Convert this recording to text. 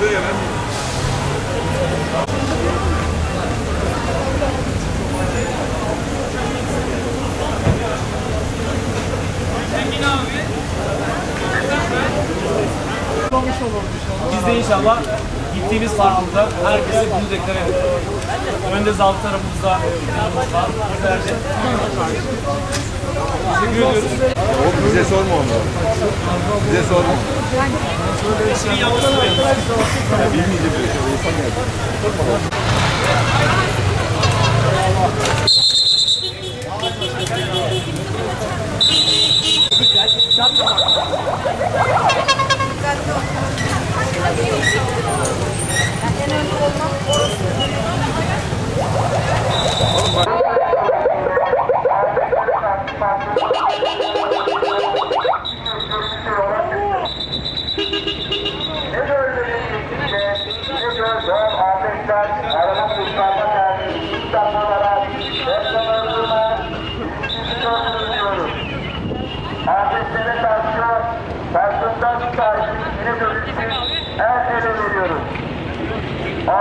buraya ben. Engin abi. Biz de inşallah gittiğimiz farkında herkese bunu deklar edelim. Önde zaltı tarafımızda var. Teşekkür ediyoruz. Bize sorma onu. Bize sorma. Ya bilmeyecek bir şey. İnsan. Sorma. afetlere karşı personel karşı yine dönüşümüz her sene veriyoruz.